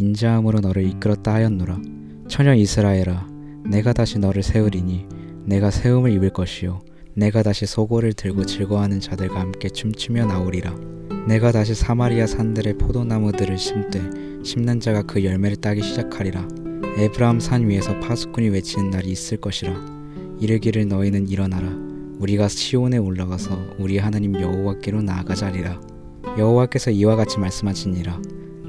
인자함으로 너를 이끌었다 하였노라. 처녀 이스라엘아 내가 다시 너를 세우리니 내가 세움을 입을 것이요. 내가 다시 소고를 들고 즐거워하는 자들과 함께 춤추며 나오리라. 내가 다시 사마리아 산들의 포도나무들을 심되 심는 자가 그 열매를 따기 시작하리라. 에브라함 산 위에서 파수꾼이 외치는 날이 있을 것이라. 이르기를 너희는 일어나라. 우리가 시온에 올라가서 우리 하나님 여호와께로 나아가자리라. 여호와께서 이와 같이 말씀하시니라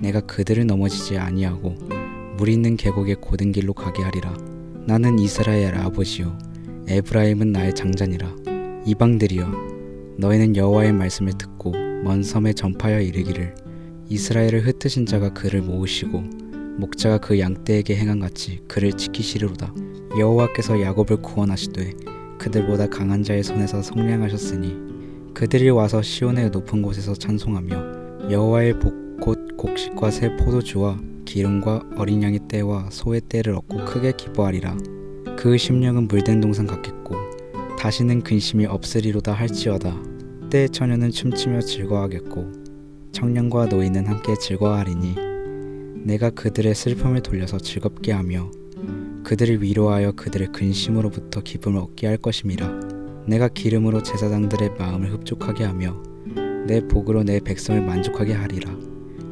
내가 그들을 넘어지지 아니하고 물 있는 계곡의 고든 길로 가게 하리라. 나는 이스라엘 아버지요. 에브라임은 나의 장자니라. 이방들이여 너희는 여호와의 말씀을 듣고 먼 섬에 전파하여 이르기를 이스라엘을 흩으신 자가 그를 모으시고 목자가 그 양떼에게 행한 같이 그를 지키시리로다. 여호와께서 야곱을 구원하시되 그들보다 강한 자의 손에서 성량하셨으니 그들이 와서 시온의 높은 곳에서 찬송하며 여호와의 복곧 곡식과 새 포도주와 기름과 어린 양의 떼와 소의 떼를 얻고 크게 기뻐하리라. 그 심령은 물된 동산 같겠고 다시는 근심이 없으리로다 할지어다. 때의 처녀는 춤추며 즐거워하겠고 청년과 노인은 함께 즐거워하리니 내가 그들의 슬픔을 돌려서 즐겁게 하며 그들을 위로하여 그들의 근심으로부터 기쁨을 얻게 할 것임이라. 내가 기름으로 제사장들의 마음을 흡족하게 하며 내 복으로 내 백성을 만족하게 하리라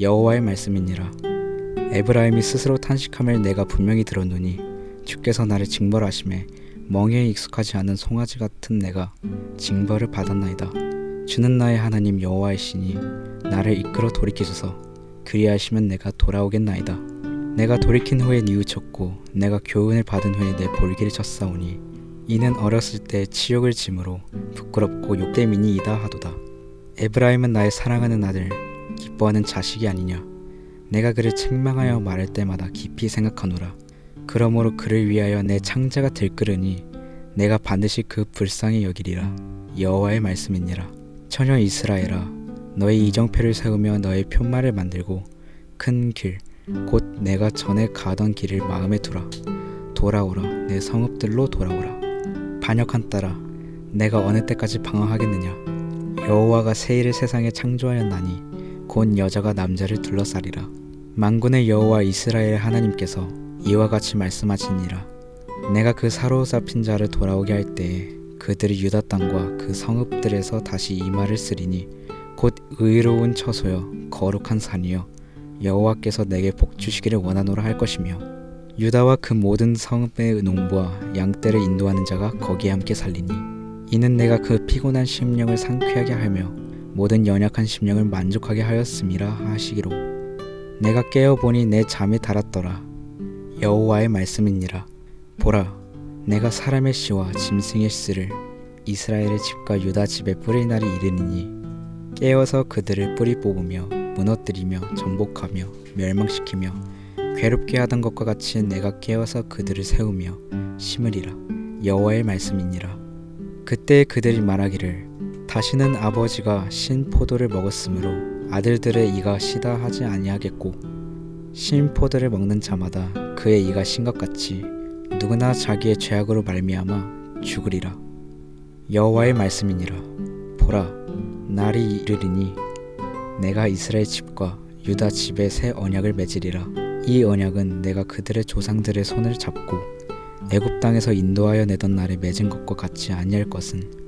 여호와의 말씀이니라. 에브라임이 스스로 탄식함을 내가 분명히 들었노니 주께서 나를 징벌하심에 멍에에 익숙하지 않은 송아지 같은 내가 징벌을 받았나이다. 주는 나의 하나님 여호와이시니 나를 이끌어 돌이키소서. 그리하시면 내가 돌아오겠나이다. 내가 돌이킨 후에 뉘우쳤고 내가 교훈을 받은 후에 내 볼기를 쳤사오니 이는 어렸을 때 치욕을 짐으로 부끄럽고 욕됨이니이다 하도다. 에브라임은 나의 사랑하는 아들 기뻐하는 자식이 아니냐. 내가 그를 책망하여 말할 때마다 깊이 생각하노라. 그러므로 그를 위하여 내 창자가 들끓으니 내가 반드시 그 불쌍히 여기리라. 여호와의 말씀이니라. 처녀 이스라엘아 너의 이정표를 세우며 너의 표말을 만들고 큰 길 곧 내가 전에 가던 길을 마음에 두라. 돌아오라. 내 성읍들로 돌아오라. 반역한 딸아 내가 어느 때까지 방황하겠느냐? 여호와가 새 일을 세상에 창조하였나니 곧 여자가 남자를 둘러싸리라. 만군의 여호와 이스라엘 하나님께서 이와 같이 말씀하시니라. 내가 그 사로잡힌 자를 돌아오게 할 때에 그들이 유다 땅과 그 성읍들에서 다시 이 말을 쓰리니 곧 의로운 처소여 거룩한 산이여 여호와께서 내게 복 주시기를 원하노라 할 것이며 유다와 그 모든 성읍의 농부와 양떼를 인도하는 자가 거기에 함께 살리니 이는 내가 그 피곤한 심령을 상쾌하게 하며 모든 연약한 심령을 만족하게 하였음이라 하시기로. 내가 깨어 보니 내 잠이 달았더라. 여호와의 말씀이니라. 보라 내가 사람의 씨와 짐승의 씨를 이스라엘의 집과 유다 집에 뿌릴 날이 이르니니 깨어서 그들을 뿌리 뽑으며 무너뜨리며 전복하며 멸망시키며 괴롭게 하던 것과 같이 내가 깨어서 그들을 세우며 심으리라. 여호와의 말씀이니라. 그때 그들이 말하기를 다시는 아버지가 신 포도를 먹었으므로 아들들의 이가 시다 하지 아니하겠고 신 포도를 먹는 자마다 그의 이가 신 것 같이 누구나 자기의 죄악으로 말미암아 죽으리라. 여호와의 말씀이니라. 보라 날이 이르리니 내가 이스라엘 집과 유다 집에 새 언약을 맺으리라. 이 언약은 내가 그들의 조상들의 손을 잡고 애굽 땅에서 인도하여 내던 날에 맺은 것과 같이 아니할 것은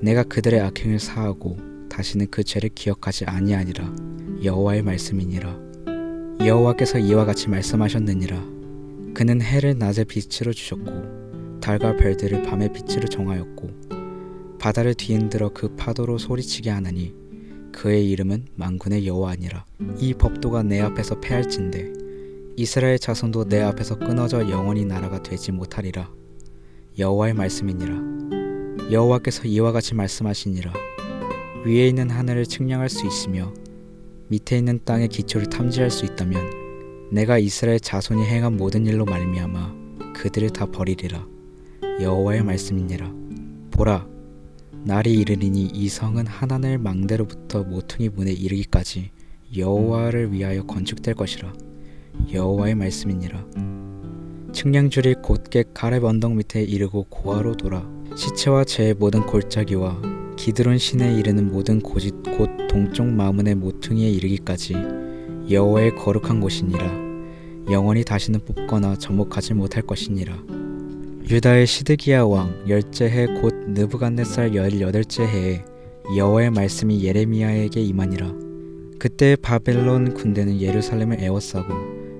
내가 그들의 악행을 사하고 다시는 그 죄를 기억하지 아니하리라. 여호와의 말씀이니라. 여호와께서 이와 같이 말씀하셨느니라. 그는 해를 낮에 빛으로 주셨고 달과 별들을 밤의 빛으로 정하였고 바다를 뒤흔들어 그 파도로 소리치게 하나니 그의 이름은 만군의 여호와니라. 이 법도가 내 앞에서 패할진대. 이스라엘 자손도 내 앞에서 끊어져 영원히 나라가 되지 못하리라. 여호와의 말씀이니라 여호와께서 이와 같이 말씀하시니라. 위에 있는 하늘을 측량할 수 있으며 밑에 있는 땅의 기초를 탐지할 수 있다면 내가 이스라엘 자손이 행한 모든 일로 말미암아 그들을 다 버리리라. 여호와의 말씀이니라. 보라 날이 이르리니 이 성은 하나늘 망대로부터 모퉁이 문에 이르기까지 여호와를 위하여 건축될 것이라. 여호와의 말씀이니라 측량줄이 곧게 가렙 언덕 밑에 이르고 고아로 돌아 시체와 제의 모든 골짜기와 기드론 시내에 이르는 모든 곳이 곧 동쪽 마문의 모퉁이에 이르기까지 여호와의 거룩한 곳이니라. 영원히 다시는 뽑거나 접목하지 못할 것이니라. 유다의 시드기야 왕 열째 해 곧 느부갓네살 열여덟째 해에 여호와의 말씀이 예레미야에게 임하니라. 그때 바벨론 군대는 예루살렘을 에워싸고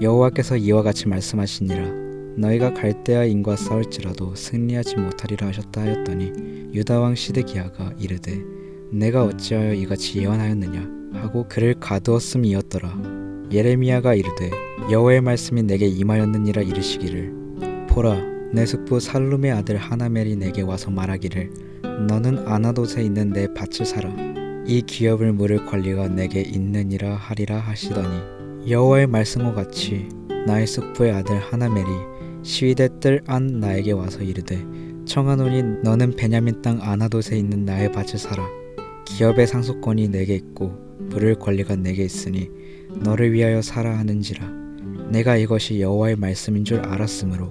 여호와께서 이와 같이 말씀하시니라. 너희가 갈대아 인과 싸울지라도 승리하지 못하리라 하셨다 하였더니 유다 왕 시드기야가 이르되 내가 어찌하여 이같이 예언하였느냐? 하고 그를 가두었음이었더라. 예레미야가 이르되 여호와의 말씀이 내게 임하였느니라 이르시기를. 보라 내 숙부 살룸의 아들 하나멜이 내게 와서 말하기를 너는 아나돗에 있는 내 밭을 사라. 이 기업을 물을 권리가 내게 있느니라 하리라 하시더니 여호와의 말씀과 같이 나의 숙부의 아들 하나멜이 시위대 뜰 안 나에게 와서 이르되 청하노니 너는 베냐민 땅 아나돗에 있는 나의 밭을 사라. 기업의 상속권이 내게 있고 물을 권리가 내게 있으니 너를 위하여 사라 하는지라. 내가 이것이 여호와의 말씀인 줄 알았으므로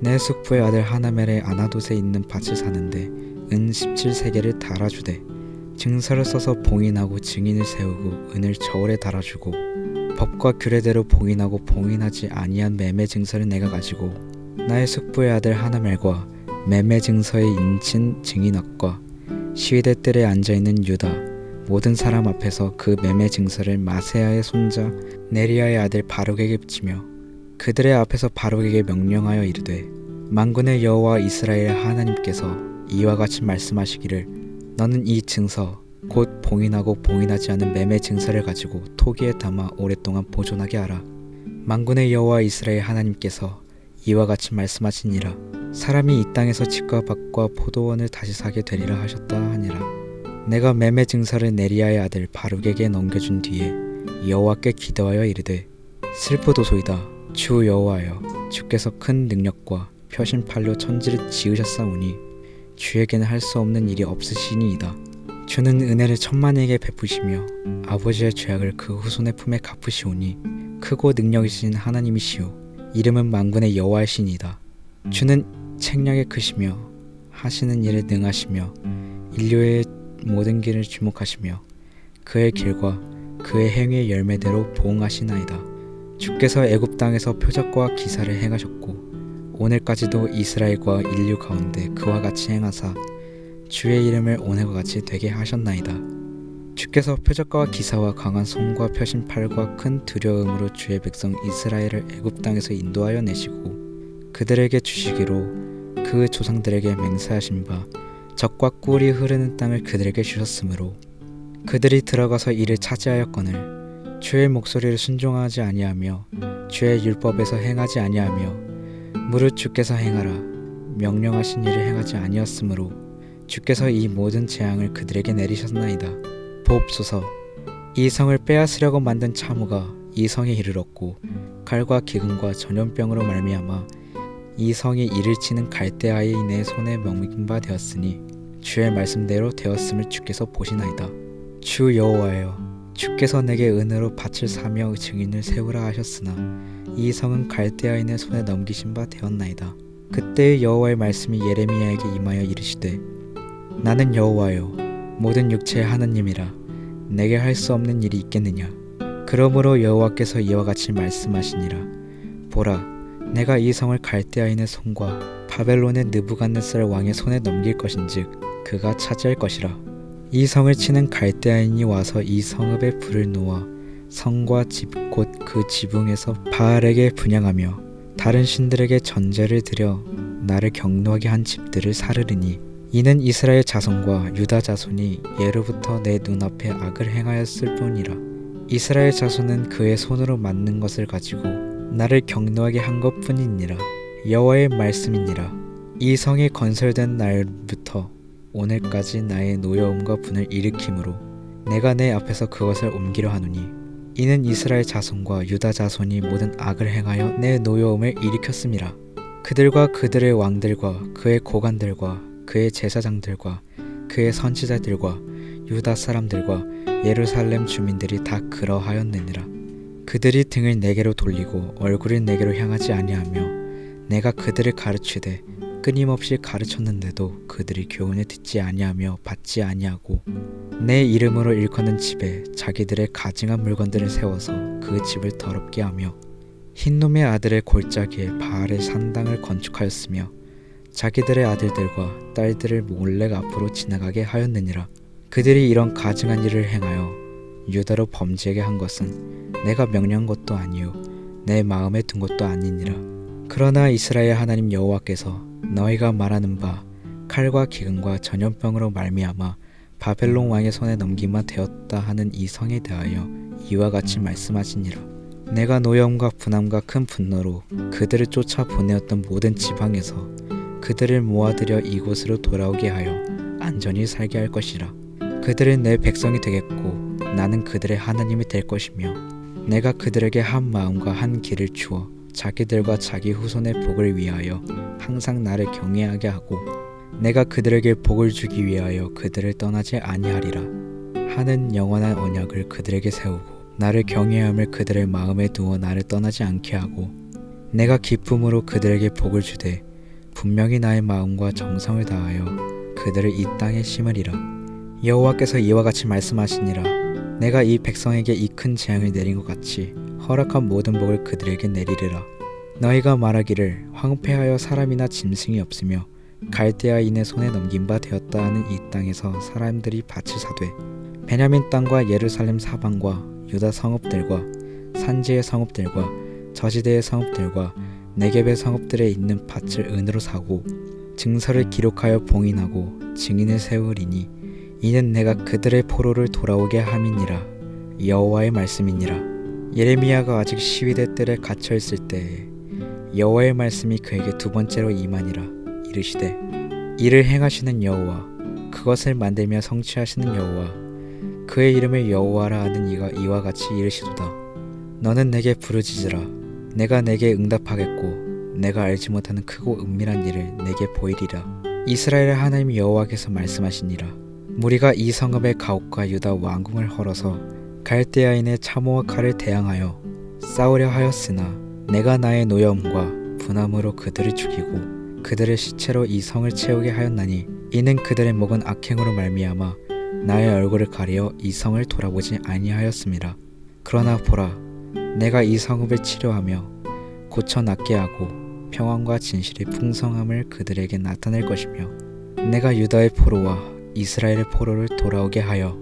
내 숙부의 아들 하나멜의 아나돗에 있는 밭을 사는데 은 17세계를 달아주되 증서를 써서 봉인하고 증인을 세우고 은을 저울에 달아주고 법과 규례대로 봉인하고 봉인하지 아니한 매매 증서를 내가 가지고 나의 숙부의 아들 하나멜과 매매 증서에 인친 증인학과 시위대 뜰에 앉아 있는 유다 모든 사람 앞에서 그 매매 증서를 마세야의 손자 네리야의 아들 바룩에게 붙이며 그들의 앞에서 바룩에게 명령하여 이르되 만군의 여호와 이스라엘 하나님께서 이와 같이 말씀하시기를 너는 이 증서 곧 봉인하고 봉인하지 않은 매매 증서를 가지고 토기에 담아 오랫동안 보존하게 하라. 만군의 여호와 이스라엘 하나님께서 이와 같이 말씀하시니라. 사람이 이 땅에서 집과 밭과 포도원을 다시 사게 되리라 하셨다 하니라. 내가 매매 증서를 네리야의 아들 바룩에게 넘겨준 뒤에 여호와께 기도하여 이르되 슬프도소이다. 주 여호와여 주께서 큰 능력과 표신팔로 천지를 지으셨사오니 주에게는 할 수 없는 일이 없으시니이다 주는 은혜를 천만에게 베푸시며 아버지의 죄악을 그 후손의 품에 갚으시오니 크고 능력이신 하나님이시오 이름은 만군의 여호와이시니이다 주는 책략에 크시며 하시는 일에 능하시며 인류의 모든 길을 주목하시며 그의 길과 그의 행위의 열매대로 보응하시나이다. 주께서 애굽 땅에서 표적과 기사를 행하셨고 오늘까지도 이스라엘과 인류 가운데 그와 같이 행하사 주의 이름을 오늘과 같이 되게 하셨나이다. 주께서 표적과 기사와 강한 손과 펴신 팔과 큰 두려움으로 주의 백성 이스라엘을 애굽 땅에서 인도하여 내시고 그들에게 주시기로 그 조상들에게 맹세하신 바 적과 꿀이 흐르는 땅을 그들에게 주셨으므로 그들이 들어가서 이를 차지하였거늘 주의 목소리를 순종하지 아니하며 주의 율법에서 행하지 아니하며 무릇 주께서 행하라 명령하신 일을 행하지 아니었으므로 주께서 이 모든 재앙을 그들에게 내리셨나이다. 보옵소서 이 성을 빼앗으려고 만든 참호가 이 성에 이르렀고 칼과 기근과 전염병으로 말미암아 이 성이 이를 치는 갈대아인의 손에 먹힌 바 되었으니 주의 말씀대로 되었음을 주께서 보시나이다. 주 여호와여 주께서 내게 은혜로 밭을 사며 증인을 세우라 하셨으나 이 성은 갈대아인의 손에 넘기신 바 되었나이다. 그때의 여호와의 말씀이 예레미야에게 임하여 이르시되 나는 여호와여 모든 육체의 하나님이라. 내게 할 수 없는 일이 있겠느냐? 그러므로 여호와께서 이와 같이 말씀하시니라. 보라 내가 이 성을 갈대아인의 손과 바벨론의 느부갓네살 왕의 손에 넘길 것인즉 그가 차지할 것이라. 이 성을 치는 갈대아인이 와서 이 성읍에 불을 놓아 성과 집 곧 그 지붕에서 바알에게 분양하며 다른 신들에게 전제를 드려 나를 경노하게 한 집들을 사르르니 이는 이스라엘 자손과 유다 자손이 예로부터 내 눈앞에 악을 행하였을 뿐이라. 이스라엘 자손은 그의 손으로 만든 것을 가지고 나를 경노하게 한 것뿐이니라. 여호와의 말씀이니라. 이 성이 건설된 날부터 오늘까지 나의 노여움과 분을 일으키므로 내가 내 앞에서 그것을 옮기려 하노니 이는 이스라엘 자손과 유다 자손이 모든 악을 행하여 내 노여움을 일으켰음이라 그들과 그들의 왕들과 그의 고관들과 그의 제사장들과 그의 선지자들과 유다 사람들과 예루살렘 주민들이 다 그러하였느니라. 그들이 등을 내게로 돌리고 얼굴을 내게로 향하지 아니하며 내가 그들을 가르치되 끊임없이 가르쳤는데도 그들이 교훈을 듣지 아니하며 받지 아니하고 내 이름으로 일컫는 집에 자기들의 가증한 물건들을 세워서 그 집을 더럽게 하며 흰놈의 아들의 골짜기에 바알의 산당을 건축하였으며 자기들의 아들들과 딸들을 몰래 앞으로 지나가게 하였느니라. 그들이 이런 가증한 일을 행하여 유다로 범죄하게 한 것은 내가 명령한 것도 아니요 내 마음에 둔 것도 아니니라. 그러나 이스라엘 하나님 여호와께서 너희가 말하는 바 칼과 기근과 전염병으로 말미암아 바벨론 왕의 손에 넘기만 되었다 하는 이 성에 대하여 이와 같이 말씀하시니라. 내가 노여움과 분함과 큰 분노로 그들을 쫓아 보내었던 모든 지방에서 그들을 모아들여 이곳으로 돌아오게 하여 안전히 살게 할 것이라. 그들은 내 백성이 되겠고 나는 그들의 하나님이 될 것이며 내가 그들에게 한 마음과 한 길을 주어 자기들과 자기 후손의 복을 위하여 항상 나를 경외하게 하고 내가 그들에게 복을 주기 위하여 그들을 떠나지 아니하리라. 하는 영원한 언약을 그들에게 세우고 나를 경외함을 그들의 마음에 두어 나를 떠나지 않게 하고 내가 기쁨으로 그들에게 복을 주되 분명히 나의 마음과 정성을 다하여 그들을 이 땅에 심으리라. 여호와께서 이와 같이 말씀하시니라. 내가 이 백성에게 이 큰 재앙을 내린 것 같이 허락한 모든 복을 그들에게 내리리라. 너희가 말하기를 황폐하여 사람이나 짐승이 없으며 갈대아인의 손에 넘긴 바 되었다 하는 이 땅에서 사람들이 밭을 사되 베냐민 땅과 예루살렘 사방과 유다 성읍들과 산지의 성읍들과 저지대의 성읍들과 네겝의 성읍들에 있는 밭을 은으로 사고 증서를 기록하여 봉인하고 증인을 세우리니 이는 내가 그들의 포로를 돌아오게 함이니라. 여호와의 말씀이니라. 예레미야가 아직 시위대 뜰에 갇혀 있을 때에 여호와의 말씀이 그에게 두 번째로 임하니라 이르시되 이를 행하시는 여호와 그것을 만들며 성취하시는 여호와 그의 이름을 여호와라 하는 이가 이와 같이 이르시도다. 너는 내게 부르짖으라 내가 내게 응답하겠고 내가 알지 못하는 크고 은밀한 일을 내게 보이리라. 이스라엘의 하나님 여호와께서 말씀하시니라. 무리가 이 성읍의 가옥과 유다 왕궁을 헐어서 갈대아인의 참호와 칼을 대항하여 싸우려 하였으나 내가 나의 노여움과 분함으로 그들을 죽이고 그들의 시체로 이 성을 채우게 하였나니 이는 그들의 목은 악행으로 말미암아 나의 얼굴을 가리어 이 성을 돌아보지 아니하였음이라 그러나 보라 내가 이 성읍을 치료하며 고쳐 낫게 하고 평안과 진실의 풍성함을 그들에게 나타낼 것이며 내가 유다의 포로와 이스라엘의 포로를 돌아오게 하여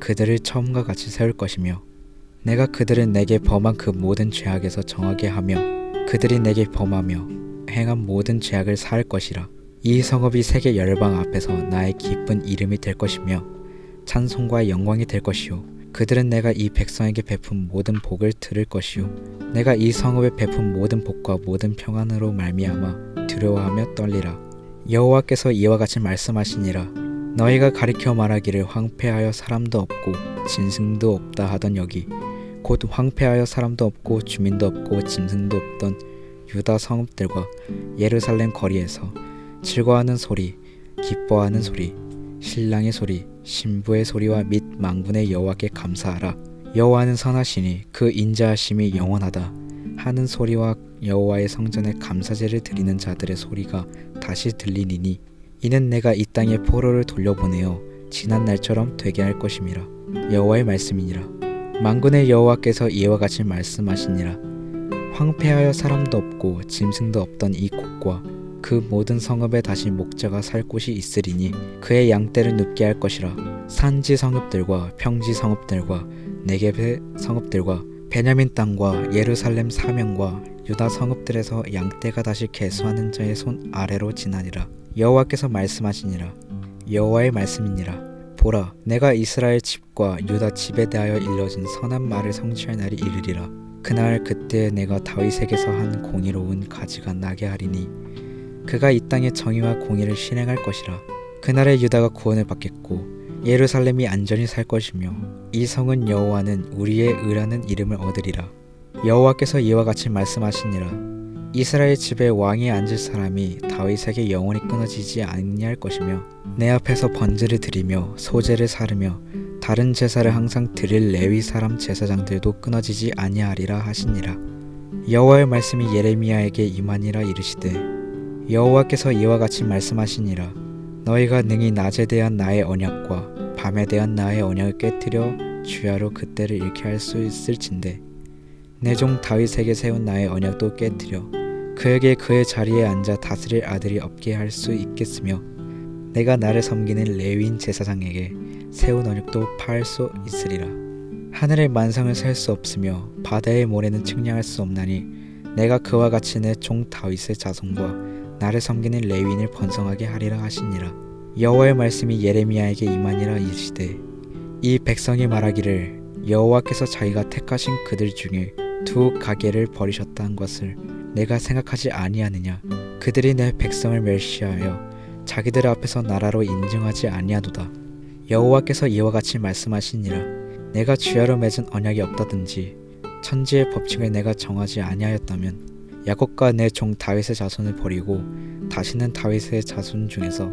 그들을 처음과 같이 세울 것이며 내가 그들을 내게 범한 그 모든 죄악에서 정하게 하며 그들이 내게 범하며 행한 모든 죄악을 사할 것이라. 이 성읍이 세계 열방 앞에서 나의 기쁜 이름이 될 것이며 찬송과 영광이 될 것이요 그들은 내가 이 백성에게 베푼 모든 복을 들을 것이요. 내가 이 성읍에 베푼 모든 복과 모든 평안으로 말미암아 두려워하며 떨리라. 여호와께서 이와 같이 말씀하시니라. 너희가 가리켜 말하기를 황폐하여 사람도 없고 짐승도 없다 하던 여기 곧 황폐하여 사람도 없고 주민도 없고 짐승도 없던 유다 성읍들과 예루살렘 거리에서 즐거워하는 소리 기뻐하는 소리 신랑의 소리 신부의 소리와 및 망군의 여호와께 감사하라. 여호와는 선하시니 그 인자하심이 영원하다. 하는 소리와 여호와의 성전에 감사제를 드리는 자들의 소리가 다시 들리니니 이는 내가 이 땅에 포로를 돌려보내어 지난 날처럼 되게 할 것임이라. 여호와의 말씀이니라. 만군의 여호와께서 이와 같이 말씀하시니라. 황폐하여 사람도 없고 짐승도 없던 이 곳과 그 모든 성읍에 다시 목자가 살 곳이 있으리니 그의 양떼를 눕게 할 것이라 산지 성읍들과 평지 성읍들과 네겝의 성읍들과 베냐민 땅과 예루살렘 사명과 유다 성읍들에서 양떼가 다시 개수하는 자의 손 아래로 지나니라. 여호와께서 말씀하시니라. 여호와의 말씀이니라. 보라 내가 이스라엘 집과 유다 집에 대하여 일러진 선한 말을 성취할 날이 이르리라. 그날 그때 내가 다윗에게서 한 공의로운 가지가 나게 하리니 그가 이 땅에 정의와 공의를 실행할 것이라. 그날에 유다가 구원을 받겠고 예루살렘이 안전히 살 것이며 이 성은 여호와는 우리의 의라는 이름을 얻으리라. 여호와께서 이와 같이 말씀하시니라. 이스라엘 집에 왕이 앉을 사람이 다윗에게 영원히 끊어지지 아니할 것이며 내 앞에서 번제를 드리며 소제를 사르며 다른 제사를 항상 드릴 레위 사람 제사장들도 끊어지지 아니하리라 하시니라. 여호와의 말씀이 예레미야에게 임하니라 이르시되 여호와께서 이와 같이 말씀하시니라 너희가 능히 낮에 대한 나의 언약과 밤에 대한 나의 언약을 깨뜨려 주야로 그때를 잃게 할 수 있을진데 내 종 다윗에게 세운 나의 언약도 깨뜨려 그에게 그의 자리에 앉아 다스릴 아들이 없게 할 수 있겠으며 내가 나를 섬기는 레위인 제사장에게 세운 언약도 파할 수 있으리라. 하늘의 만상을 셀 수 없으며 바다의 모래는 측량할 수 없나니 내가 그와 같이 내 종 다윗의 자손과 나를 섬기는 레위인을 번성하게 하리라 하시니라. 여호와의 말씀이 예레미야에게 임하니라 이르시되 이 백성이 말하기를 여호와께서 자기가 택하신 그들 중에 두 가게를 버리셨다 한 것을 내가 생각하지 아니하느냐? 그들이 내 백성을 멸시하여 자기들 앞에서 나라로 인정하지 아니하도다. 여호와께서 이와 같이 말씀하시니라. 내가 주야로 맺은 언약이 없다든지 천지의 법칙을 내가 정하지 아니하였다면 야곱과 내 종 다윗의 자손을 버리고 다시는 다윗의 자손 중에서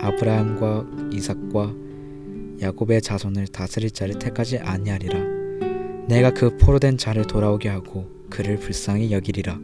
아브라함과 이삭과 야곱의 자손을 다스릴 자를 택하지 아니하리라. 내가 그 포로된 자를 돌아오게 하고 그를 불쌍히 여기리라